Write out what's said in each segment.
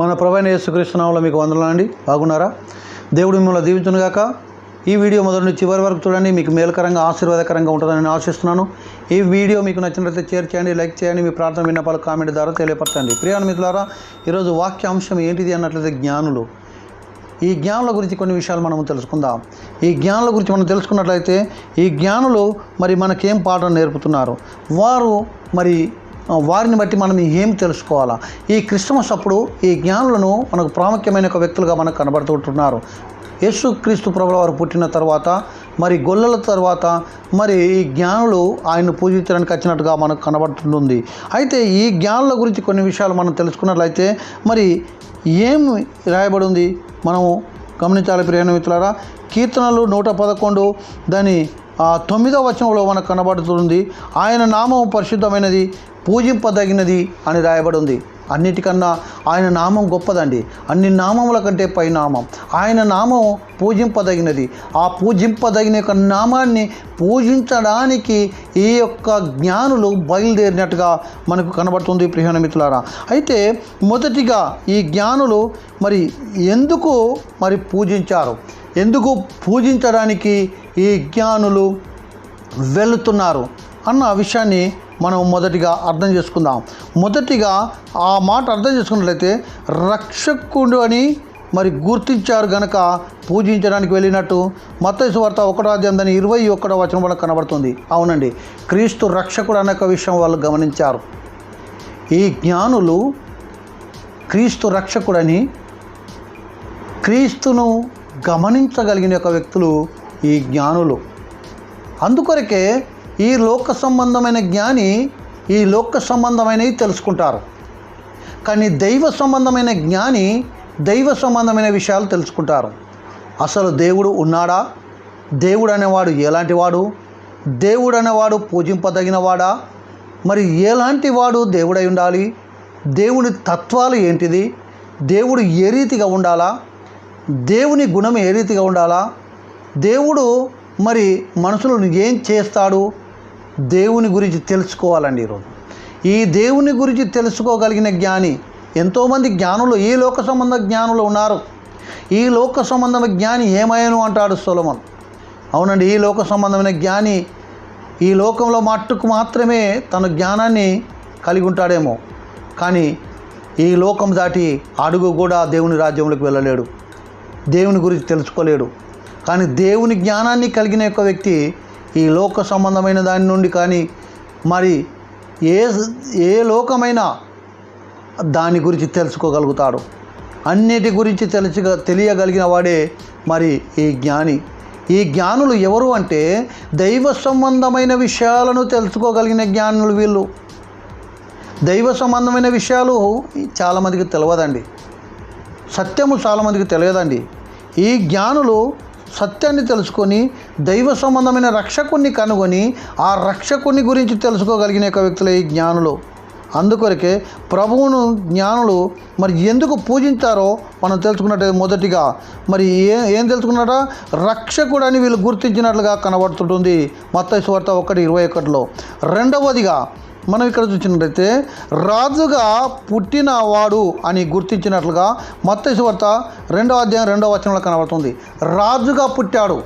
మన ప్రవైన యేసుకృష్ణనామంలో మీకు వందలండి బాగున్నారా? దేవుడు మిమ్మల్ని దీవించునుగాక ఈ వీడియో మొదటి నుంచి చివరి వరకు చూడండి. మీకు మేలుకరంగా ఆశీర్వాదకరంగా ఉంటుందని నేను ఆశిస్తున్నాను. ఈ వీడియో మీకు నచ్చినట్లయితే షేర్ చేయండి లైక్ చేయండి. మీ ప్రార్థన విన్నపాలు కామెంట్ ద్వారా తెలియపరచండి. ప్రియాను మిత్రులారా ఈరోజు వాక్యాంశం ఏంటిది అన్నట్లయితే జ్ఞానులు. ఈ జ్ఞానుల గురించి కొన్ని విషయాలు మనం తెలుసుకుందాం. ఈ జ్ఞానుల గురించి మనం తెలుసుకున్నట్లయితే ఈ జ్ఞానులు మరి మనకేం పాఠం నేర్పుతున్నారు? వారు మరి వారిని బట్టి మనం ఏం తెలుసుకోవాలా? ఈ క్రిస్మస్ అప్పుడు ఈ జ్ఞానులను మనకు ప్రాముఖ్యమైన ఒక వ్యక్తులుగా మనకు కనబడుతుంటున్నారు యేసు క్రీస్తు ప్రభుల వారు పుట్టిన తర్వాత మరి గొల్లల తర్వాత మరి ఈ జ్ఞానులు ఆయన్ను పూజించడానికి వచ్చినట్టుగా మనకు కనబడుతుంది అయితే ఈ జ్ఞానుల గురించి కొన్ని విషయాలు మనం తెలుసుకున్నట్లయితే మరి ఏం రాయబడి ఉంది మనము గమనించాలి ప్రియణ మిత్రులారా కీర్తనలు నూట పదకొండు దాని తొమ్మిదవ వచనంలో మనకు కనబడుతుంది ఆయన నామం పరిశుద్ధమైనది పూజింపదగినది అని రాయబడి ఉంది అన్నిటికన్నా ఆయన నామం గొప్పదండి. అన్ని నామముల కంటే పై నామం. ఆయన నామం పూజింపదగినది. ఆ పూజింపదగిన యొక్క నామాన్ని పూజించడానికి ఈ యొక్క జ్ఞానులు బయలుదేరినట్టుగా మనకు కనబడుతుంది ప్రియాణ మిత్రులారా. అయితే మొదటిగా ఈ జ్ఞానులు మరి ఎందుకు మరి పూజించారు? ఎందుకు పూజించడానికి ఈ జ్ఞానులు వెళుతున్నారు అన్న విషయాన్ని మనం మొదటిగా అర్థం చేసుకుందాం. మొదటిగా ఆ మాట అర్థం చేసుకున్నట్లయితే రక్షకుడు అని మరి గుర్తించారు గనక పూజించడానికి వెళ్ళినట్టు మత్తయి వార్త ఒకటో అధ్యాయం దాని ఇరవై ఒకటో వచనం వల్ల కనబడుతుంది. అవునండి. క్రీస్తు రక్షకుడు అనేక విషయం వాళ్ళు గమనించారు. ఈ జ్ఞానులు క్రీస్తు రక్షకుడని క్రీస్తును గమనించగలిగిన యొక్క వ్యక్తులు ఈ జ్ఞానులు. అందుకొరకే ఈ లోక సంబంధమైన జ్ఞాని ఈ లోక సంబంధమైనవి తెలుసుకుంటారు. కానీ దైవ సంబంధమైన జ్ఞాని దైవ సంబంధమైన విషయాలు తెలుసుకుంటారు. అసలు దేవుడు ఉన్నాడా? దేవుడు అనేవాడు ఎలాంటి వాడు దేవుడు అనేవాడు పూజింపదగినవాడా? మరి ఎలాంటి వాడు దేవుడై ఉండాలి? దేవుని తత్వాలు ఏంటిది? దేవుడు ఏ రీతిగా ఉండాలా? దేవుని గుణం ఏ రీతిగా ఉండాలా? దేవుడు మరి మనుషులను ఏం చేస్తాడు? దేవుని గురించి తెలుసుకోవాలండి ఈరోజు. ఈ దేవుని గురించి తెలుసుకోగలిగిన జ్ఞాని ఎంతోమంది జ్ఞానులు ఈ లోక సంబంధ జ్ఞానులు ఉన్నారు. ఈ లోక సంబంధమైన జ్ఞాని ఏమయ్యను అంటాడు సొలమన్. అవునండి ఈ లోక సంబంధమైన జ్ఞాని ఈ లోకంలో మట్టుకు మాత్రమే తన జ్ఞానాన్ని కలిగి ఉంటాడేమో. కానీ ఈ లోకం దాటి అడుగు కూడా దేవుని రాజ్యంలోకి వెళ్ళలేడు. దేవుని గురించి తెలుసుకోలేడు. కానీ దేవుని జ్ఞానాన్ని కలిగిన యొక్క వ్యక్తి ఈ లోక సంబంధమైన దాని నుండి కానీ మరి ఏ ఏ లోకమైనా దాని గురించి తెలుసుకోగలుగుతాడు. అన్నిటి గురించి తెలిసి తెలియగలిగిన వాడే మరి ఈ జ్ఞాని. ఈ జ్ఞానులు ఎవరు అంటే దైవ సంబంధమైన విషయాలను తెలుసుకోగలిగిన జ్ఞానులు వీళ్ళు. దైవ సంబంధమైన విషయాలు చాలామందికి తెలియదండి. సత్యము చాలామందికి తెలియదండి. ఈ జ్ఞానులు సత్యాన్ని తెలుసుకొని దైవ సంబంధమైన రక్షకుణ్ణి కనుగొని ఆ రక్షకుని గురించి తెలుసుకోగలిగిన యొక్క వ్యక్తులే ఈ జ్ఞానులు. అందుకొరకే ప్రభువును జ్ఞానులు మరి ఎందుకు పూజించారో మనం తెలుసుకున్నట్టు మొదటిగా. మరి ఏ ఏం తెలుసుకున్నారా రక్షకుడు అని వీళ్ళు గుర్తించినట్లుగా కనబడుతుంటుంది. మత్తైసు వార్త ఒకటి ఇరవై ఒకటిలో. రెండవదిగా మనం ఇక్కడ చూసినట్లయితే రాజుగా పుట్టినవాడు అని గుర్తించినట్లుగా మత్తయి రెండవ అధ్యాయం రెండవ వచనంలో కనబడుతుంది. రాజుగా పుట్టాడు.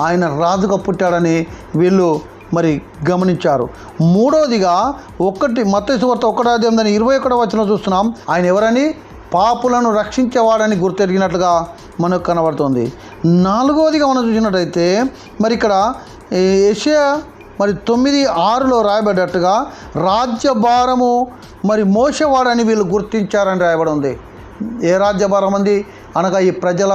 ఆయన రాజుగా పుట్టాడని వీళ్ళు మరి గమనించారు. మూడవదిగా ఒకటి మత్తయి ఒకటో అధ్యాయం దాని ఇరవై ఒకటో వచనం చూస్తున్నాం. ఆయన ఎవరని? పాపులను రక్షించేవాడని గుర్తెరిగినట్లుగా మనకు కనబడుతుంది. నాలుగవదిగా మనం చూసినట్టయితే మరి ఇక్కడ ఏషియా మరి తొమ్మిది ఆరులో రాయబడ్డట్టుగా రాజ్యభారము మరి మోసవాడని వీళ్ళు గుర్తించారని రాయబడి ఉంది. ఏ రాజ్యభారం అంది? అనగా ఈ ప్రజల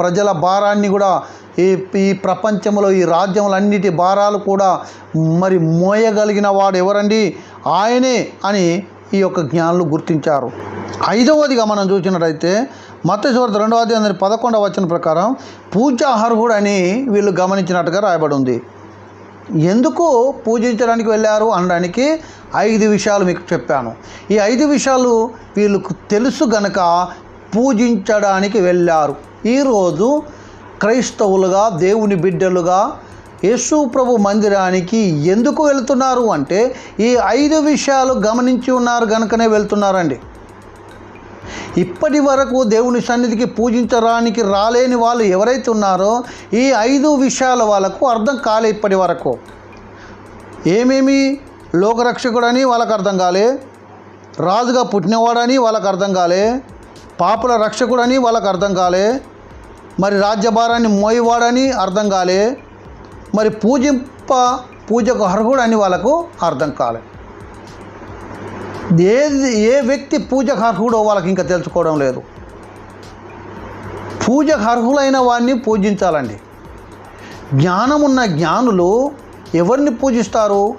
ప్రజల భారాన్ని కూడా ఈ ఈ ప్రపంచంలో ఈ రాజ్యములన్నిటి భారాలు కూడా మరి మోయగలిగిన వాడు ఎవరండి? ఆయనే అని ఈ యొక్క జ్ఞానులు గుర్తించారు. ఐదవదిగా మనం చూసినట్టయితే మత్స్యవార్త రెండవ అధ్యాయం పదకొండవ వచ్చిన ప్రకారం పూజార్హుడు అని వీళ్ళు గమనించినట్టుగా రాయబడి ఉంది. ఎందుకు పూజించడానికి వెళ్ళారు అనడానికి ఐదు విషయాలు మీకు చెప్పాను. ఈ ఐదు విషయాలు వీళ్ళకు తెలుసు గనక పూజించడానికి వెళ్ళారు. ఈరోజు క్రైస్తవులుగా దేవుని బిడ్డలుగా యేసు ప్రభు మందిరానికి ఎందుకు వెళ్తున్నారు అంటే ఈ ఐదు విషయాలు గమనించి ఉన్నారు గనుకనే వెళ్తున్నారండి. ఇప్పటి వరకు దేవుని సన్నిధికి పూజించడానికి రాలేని వాళ్ళు ఎవరైతే ఉన్నారో ఈ ఐదు విషయాల వాళ్ళకు అర్థం కాలే ఇప్పటి వరకు. ఏమేమి లోకరక్షకుడని వాళ్ళకు అర్థం కాలే? రాజుగా పుట్టినవాడని వాళ్ళకు అర్థం కాలే? పాపుల రక్షకుడని వాళ్ళకు అర్థం కాలే? మరి రాజ్యభారాన్ని మోయవాడని అర్థం కాలే? మరి పూజింప పూజకు అర్హుడని వాళ్ళకు అర్థం కాలే. ఏ ఏ వ్యక్తి పూజకు అర్హుడో వాళ్ళకి ఇంకా తెలుసుకోవడం లేదు. పూజకు అర్హులైన వాడిని పూజించాలండి. జ్ఞానమున్న జ్ఞానులు ఎవరిని పూజిస్తారు?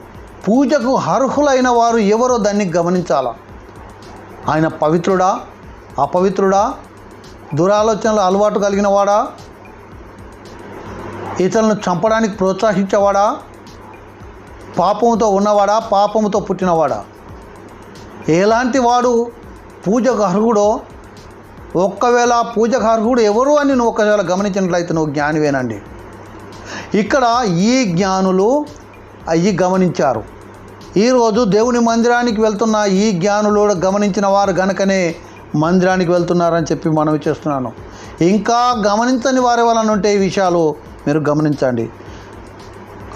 పూజకు అర్హులైన వారు ఎవరో దాన్ని గమనించాల. ఆయన పవిత్రుడా? అపవిత్రుడా? దురాలోచనలు అలవాటు కలిగిన వాడా? ఇతరులను చంపడానికి ప్రోత్సహించేవాడా? పాపముతో ఉన్నవాడా? పాపముతో పుట్టినవాడా? ఎలాంటి వాడు పూజకు అర్హుడో ఒక్కవేళ పూజకు అర్హుడు ఎవరు అని నువ్వు ఒకవేళ గమనించినట్లయితే నువ్వు జ్ఞానివేనండి. ఇక్కడ ఈ జ్ఞానులు అయ్యి గమనించారు. ఈరోజు దేవుని మందిరానికి వెళ్తున్న ఈ జ్ఞానులు గమనించిన వారు గనకనే మందిరానికి వెళ్తున్నారని చెప్పి మనవి చేస్తున్నాను. ఇంకా గమనించని వారి వలన ఉంటే ఈ విషయాలు మీరు గమనించండి.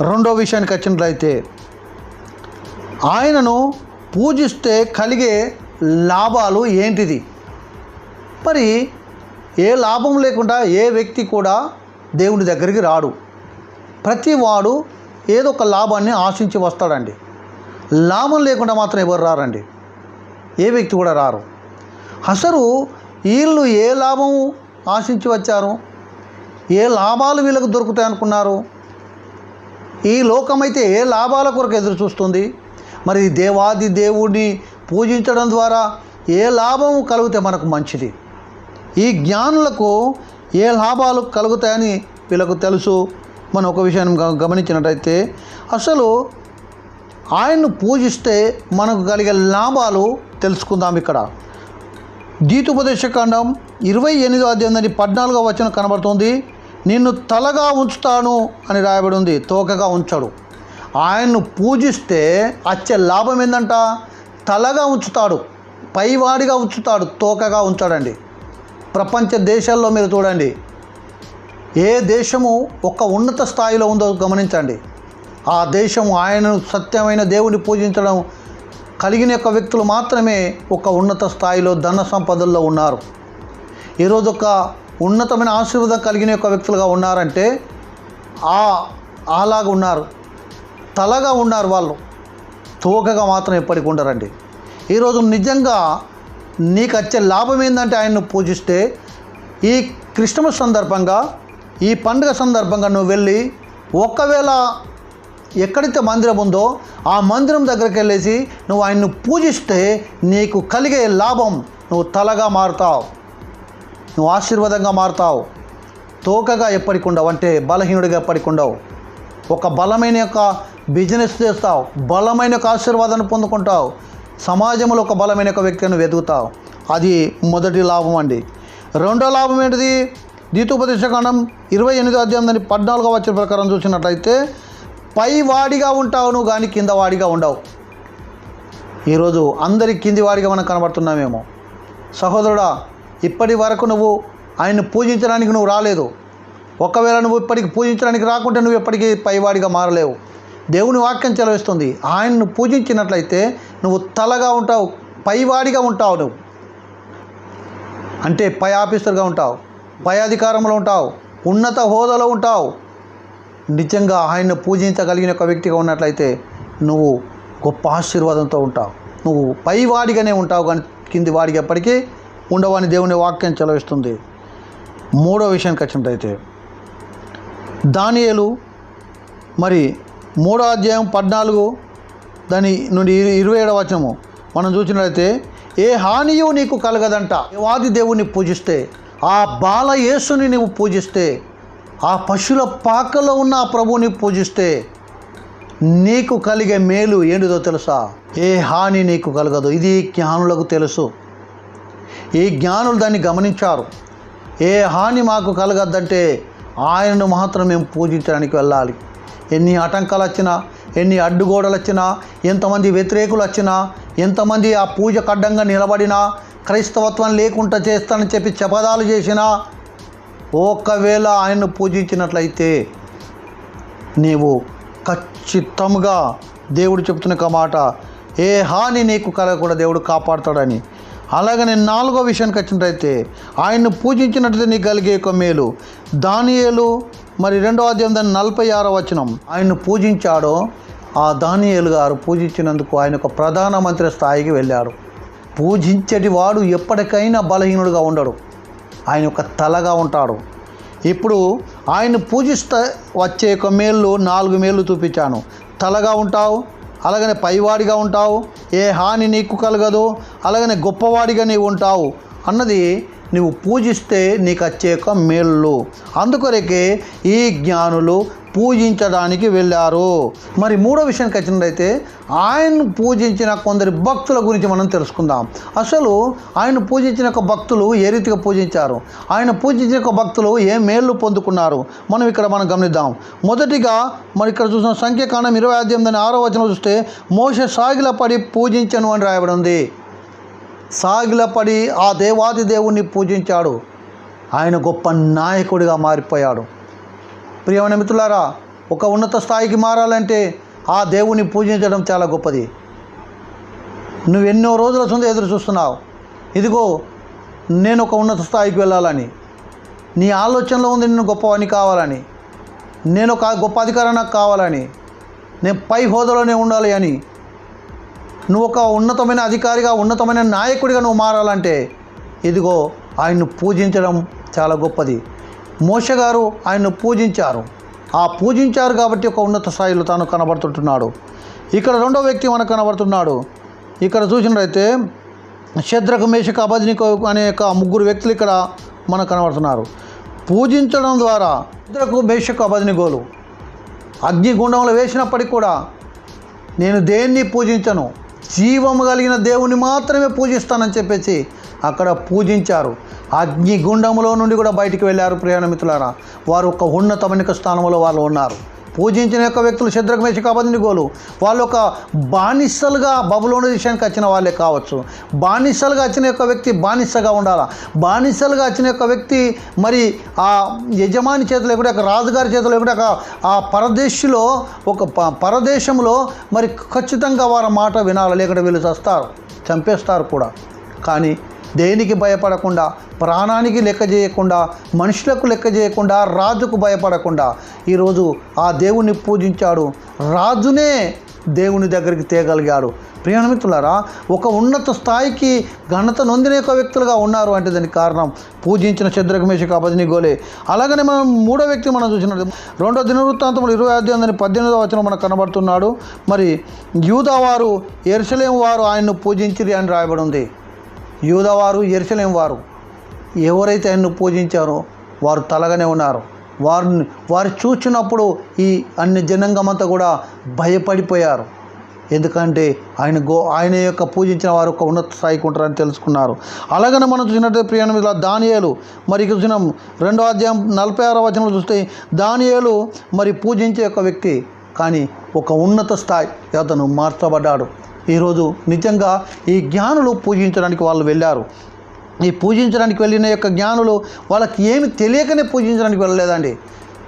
రెండో విషయానికి వచ్చినట్లయితే ఆయనను పూజిస్తే కలిగే లాభాలు ఏంటిది? మరి ఏ లాభం లేకుండా ఏ వ్యక్తి కూడా దేవుని దగ్గరికి రాడు. ప్రతి వాడు ఏదో ఒక లాభాన్ని ఆశించి వస్తాడండి. లాభం లేకుండా మాత్రం ఎవరు రారండి? ఏ వ్యక్తి కూడా రారు. అసలు వీళ్ళు ఏ లాభం ఆశించి వచ్చారు? ఏ లాభాలు వీళ్ళకు దొరుకుతాయి అనుకున్నారు ఈ లోకమైతే ఏ లాభాల కొరకు ఎదురు చూస్తుంది? మరి దేవాది దేవుడిని పూజించడం ద్వారా ఏ లాభం కలిగితే మనకు మంచిది? ఈ జ్ఞానులకు ఏ లాభాలు కలుగుతాయని వీళ్ళకు తెలుసు. మనం ఒక విషయాన్ని గ- గమనించినట్టయితే అసలు ఆయన్ను పూజిస్తే మనకు కలిగే లాభాలు తెలుసుకుందాం ఇక్కడ. గీతోపదేశకాండం ఇరవై ఎనిమిదో అధ్యాయం పద్నాలుగో వచనం కనబడుతుంది. నిన్ను తలగా ఉంచుతాను అని రాయబడి ఉంది. తోకగా ఉంచడు. ఆయన్ను పూజిస్తే వచ్చే లాభం ఏంటంట తలగా ఉంచుతాడు పైవాడిగా ఉంచుతాడు తోకగా ఉంచాడండి. ప్రపంచ దేశాల్లో మీరు చూడండి. ఏ దేశము ఒక ఉన్నత స్థాయిలో ఉందో గమనించండి. ఆ దేశం ఆయనను సత్యమైన దేవుని పూజించడం కలిగిన యొక్క వ్యక్తులు మాత్రమే ఒక ఉన్నత స్థాయిలో ధన సంపదల్లో ఉన్నారు. ఈరోజు ఒక ఉన్నతమైన ఆశీర్వాదం కలిగిన యొక్క వ్యక్తులుగా ఉన్నారంటే ఆ అలాగా ఉన్నారు. తలగా ఉన్నారు వాళ్ళు. తోకగా మాత్రం ఎప్పటికి ఉండరండి. ఈరోజు నిజంగా నీకు వచ్చే లాభం ఏంటంటే ఆయన్ను పూజిస్తే ఈ క్రిస్టమస్ సందర్భంగా ఈ పండుగ సందర్భంగా నువ్వు వెళ్ళి ఒకవేళ ఎక్కడైతే మందిరం ఉందో ఆ మందిరం దగ్గరికి వెళ్ళేసి నువ్వు ఆయన్ను పూజిస్తే నీకు కలిగే లాభం నువ్వు తలగా మారుతావు. నువ్వు ఆశీర్వాదంగా మారుతావు. తోకగా ఎప్పటికి ఉండవు అంటే బలహీనుడిగా ఎప్పటికి ఉండవు. ఒక బలమైన యొక్క బిజినెస్ చేస్తావు బలమైన ఒక ఆశీర్వాదాన్ని పొందుకుంటావు సమాజంలో ఒక బలమైన ఒక వ్యక్తిని వెతుకుతావు. అది మొదటి లాభం అండి. రెండో లాభం ఏంటిది? ద్వితోపదేశకాండం ఇరవై ఎనిమిదో అధ్యాయం దాని పద్నాలుగో వచ్చిన ప్రకారం చూసినట్లయితే పై వాడిగా ఉంటావు నువ్వు కానీ కింద వాడిగా ఉండవు. ఈరోజు అందరి కింది వాడిగా మనం కనబడుతున్నామేమో. సహోదరుడా ఇప్పటి వరకు నువ్వు ఆయన్ని పూజించడానికి నువ్వు రాలేదు. ఒకవేళ నువ్వు ఇప్పటికి పూజించడానికి రాకుంటే నువ్వు ఎప్పటికీ పైవాడిగా మారలేవు. దేవుని వాక్యం చెలవిస్తుంది. ఆయన్ను పూజించినట్లయితే నువ్వు తలగా ఉంటావు పైవాడిగా ఉంటావు నువ్వు. అంటే పై ఆఫీసర్గా ఉంటావు పై అధికారంలో ఉంటావు ఉన్నత హోదాలో ఉంటావు. నిజంగా ఆయన్ను పూజించగలిగిన ఒక వ్యక్తిగా ఉన్నట్లయితే నువ్వు గొప్ప ఆశీర్వాదంతో ఉంటావు. నువ్వు పైవాడిగానే ఉంటావు కానీ కింది వాడికి ఎప్పటికీ ఉండవని దేవుని వాక్యం చెలవిస్తుంది. మూడో విషయానికి వచ్చినట్టయితే దానియలు మరి మూడో అధ్యాయం పద్నాలుగు దాని నుండి ఇరవై ఏడవ వచనము. మనం చూసినట్లయితే ఏ హానియు నీకు కలగదంట. వాది దేవుణ్ణి పూజిస్తే ఆ బాల యేసుని నీవు పూజిస్తే ఆ పశువుల పాకలో ఉన్న ఆ ప్రభువుని పూజిస్తే నీకు కలిగే మేలు ఏంటిదో తెలుసా? ఏ హాని నీకు కలగదు. ఇది జ్ఞానులకు తెలుసు. ఈ జ్ఞానులు దాన్ని గమనించారు. ఏ హాని మాకు కలగద్దంటే ఆయనను మాత్రం మేము పూజించడానికి వెళ్ళాలి. ఎన్ని ఆటంకాలు వచ్చినా ఎన్ని అడ్డుగోడలు వచ్చినా ఎంతమంది వ్యతిరేకులు వచ్చినా ఎంతమంది ఆ పూజకు అడ్డంగా నిలబడినా క్రైస్తవత్వం లేకుండా చేస్తానని చెప్పి చపదాలు చేసినా ఒకవేళ ఆయన్ను పూజించినట్లయితే నీవు ఖచ్చితంగా దేవుడు చెప్తున్న ఒక మాట ఏ హాని నీకు కలగకుండా దేవుడు కాపాడుతాడని. అలాగనే నాలుగో విషయానికి వచ్చినట్టయితే ఆయన్ను పూజించినట్లయితే నీకు కలిగే ఒక మేలు. దానియేలు మరి రెండో అధ్యాయం దాని నలభై ఆరో వచనం. ఆయన్ను పూజించాడో ఆ దానియలు గారు పూజించినందుకు ఆయన ఒక ప్రధానమంత్రి స్థాయికి వెళ్ళాడు పూజించటి వాడు ఎప్పటికైనా బలహీనుడుగా ఉండడు. ఆయన ఒక తలగా ఉంటాడు. ఇప్పుడు ఆయన పూజిస్తే వచ్చే ఒక మేళ్ళు నాలుగు మేళ్ళు చూపించాను. తలగా ఉంటావు అలాగనే పైవాడిగా ఉంటావు ఏ హాని నీకు కలగదు అలాగనే గొప్పవాడిగా నీవు ఉంటావు అన్నది నువ్వు పూజిస్తే నీకు వచ్చే ఒక మేళ్ళు అందుకొరకే ఈ జ్ఞానులు పూజించడానికి వెళ్ళారు. మరి మూడో విషయానికి వచ్చినట్లయితే ఆయన్ను పూజించిన కొందరి భక్తుల గురించి మనం తెలుసుకుందాం. అసలు ఆయన పూజించిన ఒక భక్తులు ఏ రీతిగా పూజించారు? ఆయన పూజించిన ఒక భక్తులు ఏ మేళ్ళు పొందుకున్నారు? మనం ఇక్కడ మనం గమనిద్దాం. మొదటిగా మరి ఇక్కడ చూసిన సంఖ్యాకాండం ఇరవై అధ్యాయం దాని ఆరో వచనం చూస్తే మోస సాగిల పడి పూజించను అని రాయబడి ఉంది. సాగిలపడి ఆ దేవాది దేవుణ్ణి పూజించాడు. ఆయన గొప్ప నాయకుడిగా మారిపోయాడు. ప్రియమైన మిత్రులారా ఒక ఉన్నత స్థాయికి మారాలంటే ఆ దేవుని పూజించడం చాలా గొప్పది. నువ్వు ఎన్నో రోజుల సొంత ఎదురు చూస్తున్నావు. ఇదిగో నేను ఒక ఉన్నత స్థాయికి వెళ్ళాలని. నీ ఆలోచనలో ఉంది నేను గొప్పవాడిని కావాలని. నేను ఒక గొప్ప అధికారం నాకు కావాలని. నేను పై హోదాలోనే ఉండాలి అని నువ్వు ఒక ఉన్నతమైన అధికారిగా ఉన్నతమైన నాయకుడిగా నువ్వు మారాలంటే ఇదిగో ఆయన్ను పూజించడం చాలా గొప్పది. మోష గారు ఆయన్ను పూజించారు. ఆ పూజించారు కాబట్టి ఒక ఉన్నత స్థాయిలో తాను కనబడుతుంటున్నాడు. ఇక్కడ రెండో వ్యక్తి మనకు కనబడుతున్నాడు. ఇక్కడ చూసినట్లయితే శద్రకు మేషక అబద్నికో అనే ఒక ముగ్గురు వ్యక్తులు ఇక్కడ మనకు కనబడుతున్నారు. పూజించడం ద్వారా శద్రకు మేషకు అబద్నిగోలు అగ్నిగుండంలో వేసినప్పటికి కూడా నేను దేన్ని పూజించను? జీవము కలిగిన దేవుని మాత్రమే పూజిస్తానని చెప్పేసి అక్కడ పూజించారు. అగ్నిగుండములో నుండి కూడా బయటికి వెళ్ళారు ప్రయాణమిత్రులారా వారు ఒక ఉన్నతమైన స్థానంలో వాళ్ళు ఉన్నారు. పూజించిన యొక్క వ్యక్తులు శద్రకమేషక అబద్నిగోలు వాళ్ళు ఒక బానిసలుగా బబులోని దేశానికి వచ్చిన వాళ్ళే కావచ్చు. బానిసలుగా వచ్చిన యొక్క వ్యక్తి బానిసగా ఉండాలా? బానిసలుగా వచ్చిన యొక్క వ్యక్తి మరి ఆ యజమాని చేతిలో కూడా ఒక రాజుగారి చేతిలో కూడా ఒక ఆ పరదేశిలో ఒక ప- పరదేశంలో మరి ఖచ్చితంగా వారి మాట వినాలి? లేకుంటే వీళ్ళు చస్తారు చంపేస్తారు కూడా. కానీ దేనికి భయపడకుండా ప్రాణానికి లెక్క చేయకుండా మనుషులకు లెక్క చేయకుండా రాజుకు భయపడకుండా ఈరోజు ఆ దేవుణ్ణి పూజించాడు. రాజునే దేవుని దగ్గరికి తేగలిగాడు. ప్రియమిత్రులారా ఒక ఉన్నత స్థాయికి ఘనత నొందిన యొక్క వ్యక్తులుగా ఉన్నారు అంటే దానికి కారణం పూజించిన చంద్రకమేషక అబదిని గోలే. అలాగనే మనం మూడో వ్యక్తి మనం చూసినట్టు రెండో దినవృత్తాంతములు ఇరవై అధ్యాయం పద్దెనిమిదో వచనం మనకు కనబడుతున్నాడు. మరి యూదా వారు ఎరుసలేం వారు ఆయన్ను పూజించిరి అని రాయబడి ఉంది. యూదవారు ఎరుసలేం వారు ఎవరైతే ఆయన్ను పూజించారో వారు తలగానే ఉన్నారు. వారిని వారు చూచినప్పుడు ఈ అన్ని జనాంగమంతా కూడా భయపడిపోయారు. ఎందుకంటే ఆయన గో ఆయన యొక్క పూజించిన వారు ఒక ఉన్నత స్థాయికి ఉంటారని తెలుసుకున్నారు. అలాగనే మనం చూసినట్టే ప్రియాణ ఇలా దానియాలు మరి చూసిన రెండో అధ్యాయం నలభై ఆరో వచనంలో చూస్తే దానియాలు మరి పూజించే ఒక వ్యక్తి కానీ ఒక ఉన్నత స్థాయి అతను మార్చబడ్డాడు. ఈరోజు నిజంగా ఈ జ్ఞానులు పూజించడానికి వాళ్ళు వెళ్ళారు. ఈ పూజించడానికి వెళ్ళిన యొక్క జ్ఞానులు వాళ్ళకి ఏమి తెలియకనే పూజించడానికి వెళ్ళలేదండి.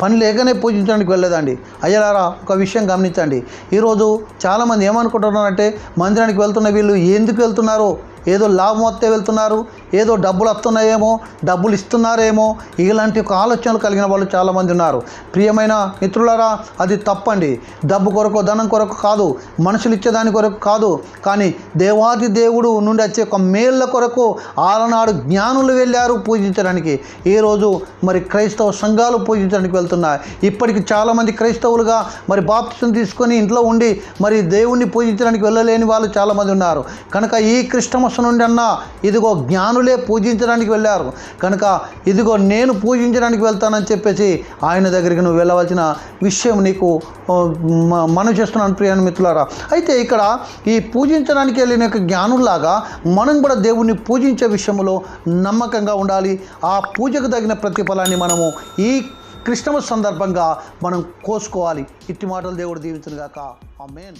పని లేకనే పూజించడానికి వెళ్ళలేదండి. అయ్యలారా ఒక విషయం గమనించండి. ఈరోజు చాలామంది ఏమనుకుంటున్నారంటే మందిరానికి వెళ్తున్న వీళ్ళు ఎందుకు వెళ్తున్నారో? ఏదో లాభం వస్తే వెళ్తున్నారు ఏదో డబ్బులు వస్తున్నాయేమో డబ్బులు ఇస్తున్నారేమో ఇలాంటి ఒక ఆలోచనలు కలిగిన వాళ్ళు చాలామంది ఉన్నారు. ప్రియమైన మిత్రులారా అది తప్పండి. డబ్బు కొరకు ధనం కొరకు కాదు మనుషులు ఇచ్చేదాని కొరకు కాదు. కానీ దేవాది దేవుడు నుండి వచ్చే ఒక మేళ్ళ కొరకు ఆలనాడు జ్ఞానులు వెళ్ళారు పూజించడానికి. ఈరోజు మరి క్రైస్తవ సంఘాలు పూజించడానికి వెళ్తున్నాయి. ఇప్పటికి చాలామంది క్రైస్తవులుగా మరి బాప్తిసం తీసుకొని ఇంట్లో ఉండి మరి దేవుణ్ణి పూజించడానికి వెళ్ళలేని వాళ్ళు చాలామంది ఉన్నారు. కనుక ఈ క్రిస్టమస్ నుండి అన్న ఇదిగో జ్ఞానులే పూజించడానికి వెళ్ళారు. కనుక ఇదిగో నేను పూజించడానికి వెళ్తానని చెప్పేసి ఆయన దగ్గరికి నువ్వు వెళ్ళవలసిన విషయం నీకు మనం చేస్తున్నాను ప్రియాణ మిత్రులారా. అయితే ఇక్కడ ఈ పూజించడానికి వెళ్ళిన యొక్క జ్ఞానుల్లాగా మనం కూడా దేవుణ్ణి పూజించే విషయంలో నమ్మకంగా ఉండాలి. ఆ పూజకు తగిన ప్రతిఫలాన్ని మనము ఈ క్రిస్టమస్ సందర్భంగా మనం కోసుకోవాలి. ఇట్టి మాటలు దేవుడు ఆ మెయిన్